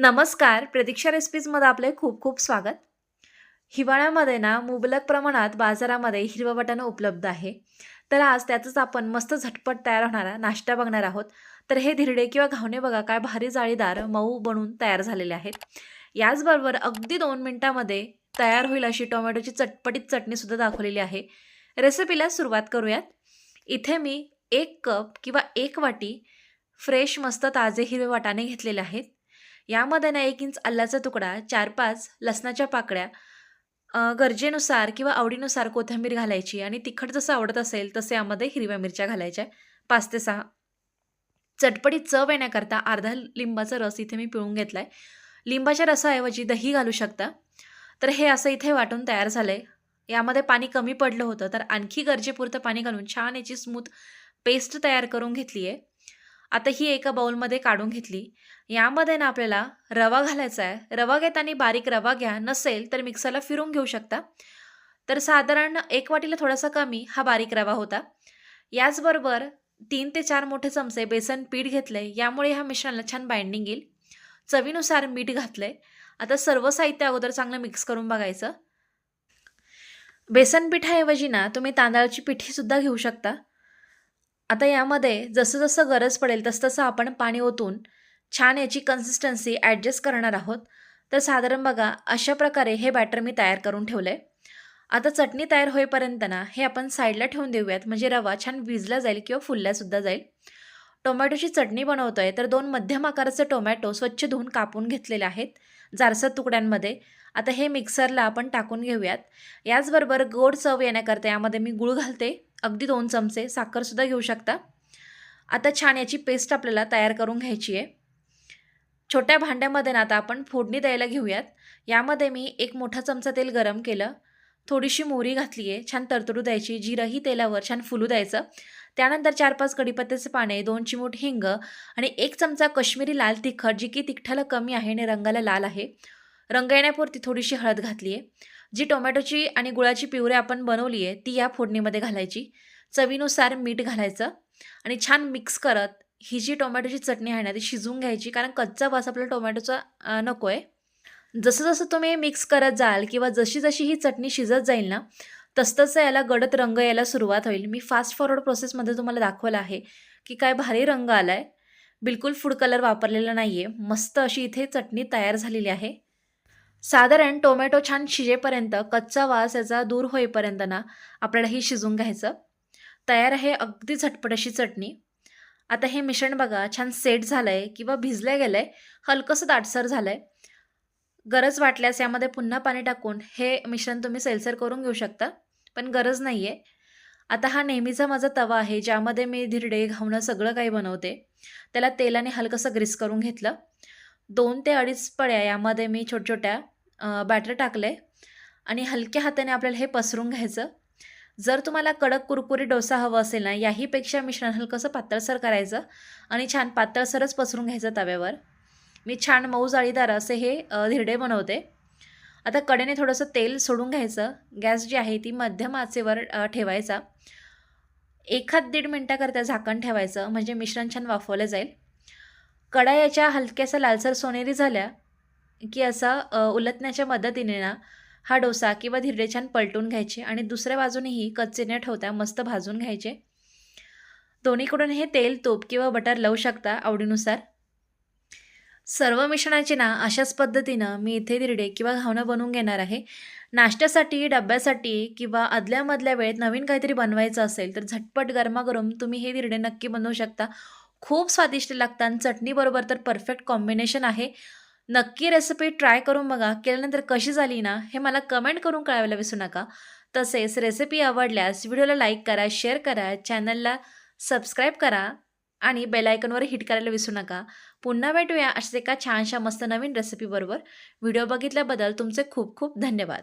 नमस्कार प्रतीक्षा रेसिपीजमध्ये आपले खूप खूप स्वागत. हिवाळ्यामध्ये ना मुबलक प्रमाणात बाजारामध्ये हिरवं वाटाणं उपलब्ध आहे. तर आज त्याचंच आपण मस्त झटपट तयार होणारा नाश्ता बघणार आहोत. तर हे धिरडे किंवा घावणे बघा काय भारी जाळीदार मऊ बनून तयार झालेले आहेत. याचबरोबर अगदी दोन मिनटामध्ये तयार होईल अशी टोमॅटोची चटपटीत चटणीसुद्धा दाखवलेली आहे. रेसिपीला सुरुवात करूयात. इथे मी एक कप किंवा एक वाटी फ्रेश मस्त ताजे हिरवे वाटाणे घेतलेले आहेत. यामध्ये ना एक इंच अल्लाचा तुकडा चार पाच लसणाच्या पाकळ्या गरजेनुसार किंवा आवडीनुसार कोथिंबीर घालायची आणि तिखट जसं आवडत असेल तसे यामध्ये हिरव्या मिरच्या घालायच्या. पाच ते सहा. चटपटीत चव येण्याकरता अर्धा लिंबाचा रस इथे मी पिळून घेतला आहे लिंबाच्या रसाऐवजी दही घालू शकता. तर हे असं इथे वाटून तयार झालं आहे यामध्ये पाणी कमी पडलं होतं तर आणखी गरजेपुरतं पाणी घालून छान याची स्मूथ पेस्ट तयार करून घेतली आहे आता ही एका बाउलमध्ये काढून घेतली. यामध्ये ना आपल्याला रवा घालायचा आहे. रवा घेताना बारीक रवा घ्या. नसेल तर मिक्सरला फिरून घेऊ शकता. तर साधारण एक वाटीला थोडासा कमी हा बारीक रवा होता. याचबरोबर तीन ते चार मोठे चमचे बेसन पीठ घेतले यामुळे ह्या मिश्रणाला छान बाइंडिंग येईल. चवीनुसार मीठ घातले आता सर्व साहित्य अगोदर चांगलं मिक्स करून बघायचं. बेसन पिठाऐवजी ना तुम्ही तांदळाची पिठीसुद्धा घेऊ शकता. आता यामध्ये जसं जसं गरज पडेल तसं तसं आपण पाणी ओतून छान याची कन्सिस्टन्सी ॲडजस्ट करणार आहोत. तर साधारण बघा अशा प्रकारे हे बॅटर मी तयार करून ठेवलं आहे आता चटणी तयार होईपर्यंत ना हे आपण साईडला ठेवून देऊयात. म्हणजे रवा छान विजला जाईल किंवा फुलल्यासुद्धा जाईल. टोमॅटोची चटणी बनवतो आहे तर दोन मध्यम आकाराचे टोमॅटो स्वच्छ धुवून कापून घेतलेले आहेत जारसा तुकड्यांमध्ये. आता हे मिक्सरला आपण टाकून घेऊयात. याचबरोबर गोड चव येण्याकरता यामध्ये मी गूळ घालते. अगदी दोन चमचे साखरसुद्धा घेऊ शकता. आता छान याची पेस्ट आपल्याला तयार करून घ्यायची आहे. छोट्या भांड्यामध्ये ना आता आपण फोडणी द्यायला घेऊयात. यामध्ये मी एक मोठा चमचा तेल गरम केलं. थोडीशी मोहरी घातली आहे. छान तरतडू द्यायची. जिरंही तेलावर छान फुलू द्यायचं. त्यानंतर चार पाच कडीपत्त्याचे पाने दोन चिमूट हिंग आणि एक चमचा कश्मीरी लाल तिखट जी की तिखटाला कमी आहे आणि रंगाला लाल आहे. रंग येण्यापुरती थोडीशी हळद घातली आहे. जी टोमॅटोची आणि गुळाची पिवरे आपण बनवली आहे ती या फोडणीमध्ये घालायची. चवीनुसार मीठ घालायचं आणि छान मिक्स करत ही जी टोमॅटोची चटणी आहे ना ती शिजवून घ्यायची. कारण कच्चा वास आपल्याला टोमॅटोचा नको आहे जसं जसं तुम्ही मिक्स करत जाल किंवा जशी जशी ही चटणी शिजत जाईल ना तसं तसं याला गडद रंग यायला सुरुवात होईल. मी फास्ट फॉरवर्ड प्रोसेसमध्ये तुम्हाला दाखवलं आहे की काय भारी रंग आला आहे बिलकुल फूड कलर वापरलेला नाही आहे मस्त अशी इथे चटणी तयार झालेली आहे. साधारण टोमॅटो छान शिजेपर्यंत कच्चा वास याचा दूर होईपर्यंत ना आपल्याला ही शिजून घ्यायचं. तयार आहे अगदी झटपट अशी चटणी. आता हे मिश्रण बघा छान सेट झालं आहे किंवा भिजलं गेलं आहे हलकंसं दाटसर झालं आहे गरज वाटल्यास यामध्ये पुन्हा पाणी टाकून हे मिश्रण तुम्ही सैलसर करून घेऊ शकता पण गरज नाही आहे आता हा नेहमीचा माझा तवा आहे ज्यामध्ये मी धिरडे घावणं सगळं काही बनवते. त्याला तेलाने हलकंसं ग्रीस करून घेतलं. दोन ते अडीच पळ्या यामध्ये मी छोट्या छोट्या बॅटर टाकलं आहे आणि हलक्या हाताने आपल्याला हे पसरून घ्यायचं. जर तुम्हाला कडक कुरकुरी डोसा हवा असेल ना याहीपेक्षा मिश्रण हलकंसं पातळसर करायचं आणि छान पातळसरच पसरून घ्यायचं तव्यावर. मी छान मऊ जाळीदार असे हे धिरडे बनवते. आता कडेने थोडंसं तेल सोडून घ्यायचं. गॅस जी आहे ती मध्यम आचेवर ठेवायचा. एखाद दीड मिनटाकरता झाकण ठेवायचं म्हणजे मिश्रण छान वाफवलं जाईल. कढा याच्या हलक्यासा लालसर सोनेरी झाल्या. की असा उलटण्याच्या मदतीने ना हा डोसा किंवा धिरडे छान पलटून घ्यायचे आणि दुसऱ्या बाजूनेही कच्चे न ठेवता मस्त भाजून घ्यायचे. दोन्हीकडून हे तेल तूप किंवा बटर लावू शकता आवडीनुसार. सर्व मिश्रणाचे ना अशाच पद्धतीनं मी इथे धिरडे किंवा घावणं बनवून घेणार आहे. नाश्त्यासाठी डब्यासाठी किंवा आदल्यामधल्या वेळेत नवीन काहीतरी बनवायचं असेल तर झटपट गरमागरम तुम्ही हे धिरडे नक्की बनवू शकता. खूप स्वादिष्ट लागतात आणि चटणीबरोबर तर परफेक्ट कॉम्बिनेशन आहे. नक्की रेसिपी ट्राय करून बघा. केल्यानंतर कशी झाली ना हे मला कमेंट करून कळवायला विसरू नका. तसेच रेसिपी आवडल्यास व्हिडिओला लाईक करा शेअर करा चॅनलला सबस्क्राईब करा आणि बेलायकनवर हिट करायला विसरू नका. पुन्हा भेटूया अशाच एका छानशा मस्त नवीन रेसिपीबरोबर व्हिडिओ बघितल्याबद्दल तुमचे खूप खूप धन्यवाद.